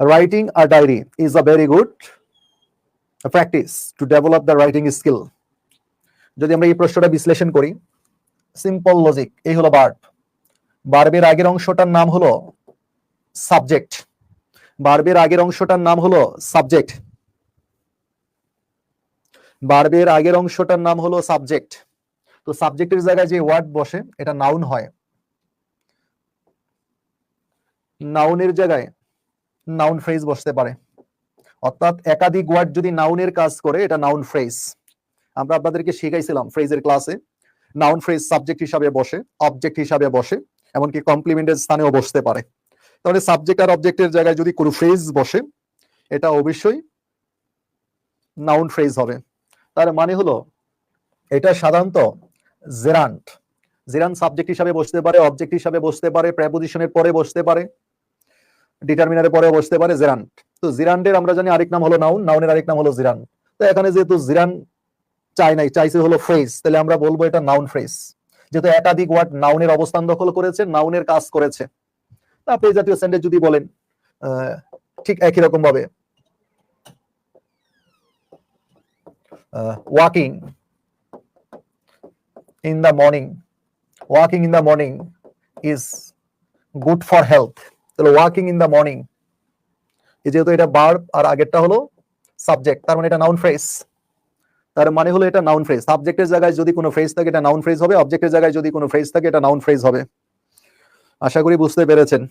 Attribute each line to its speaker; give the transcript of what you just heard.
Speaker 1: writing a diary is a very good practice to develop the writing skill. যদি আমরা এই প্রশ্নটা বিশ্লেষণ করি সিম্পল লজিক এই হলো বার্ব বার্বের আগের অংশটার নাম হলো সাবজেক্ট বার্বের আগের অংশটার নাম হলো সাবজেক্ট বার্বের আগের অংশটার নাম হলো সাবজেক্ট তো সাবজেক্টের জায়গায় যে ওয়ার্ড বসে, এটা নাউন হয়। নাউনের জায়গায় নাউন ফ্রেজ বসতে পারে। অর্থাৎ একাধিক ওয়ার্ড যদি নাউনের কাজ করে, এটা নাউন ফ্রেজ আমরা আপনাদেরকে শিখাইছিলাম ফ্রেজের ক্লাসে নাউন ফ্রেজ সাবজেক্ট হিসাবে বসে অবজেক্ট হিসাবে বসে, এমনকি কমপ্লিমেন্টের স্থানেও বসতে পারে। তাহলে সাবজেক্ট আর অবজেক্টের জায়গায় যদি কোনো ফ্রেজ বসে, এটা অবশ্যই নাউন ফ্রেজ হবে। তার মানে হলো, এটা সাধারণত জেরান্ট জেরান সাবজেক্ট হিসাবে বসতে পারে অবজেক্ট হিসাবে বসতে পারে প্রেপোজিশনের পরে বসতে পারে। ডিটারমিনারের পরে বসতে পারে জেরান্ট। তো জিরান্ডের আমরা জানি আরেক নাম হলো নাউন নাউনের আরেক নাম হলো জিরান তো এখানে যেহেতু জিরান চাই নাই, চাইছে হলো ফ্রেজ তাহলে আমরা বলব এটা নাউন ফ্রেজ যেহেতু একাধিক ওয়ার্ড নাউনের অবস্থান দখল করেছে নাউনের কাজ করেছে। আপনি জাতীয় সেন্টেন্স যদি বলেন ঠিক একই রকম ভাবে। Walking in the morning walking in the morning is good for health তাহলে ওয়াকিং ইন দ্য মর্নিং এই যেহেতু এটা বার্ব আর আগেরটা হলো সাবজেক্ট তার মানে এটা নাউন ফ্রেজ তার মানে হলো এটা নাউন ফ্রেজ সাবজেক্টের জায়গায় যদি কোনো ফ্রেজ থাকে, এটা নাউন ফ্রেজ হবে। অবজেক্টের জায়গায় যদি কোনো ফ্রেজ থাকে, এটা নাউন ফ্রেজ হবে। আশা করি বুঝতে পেরেছেন।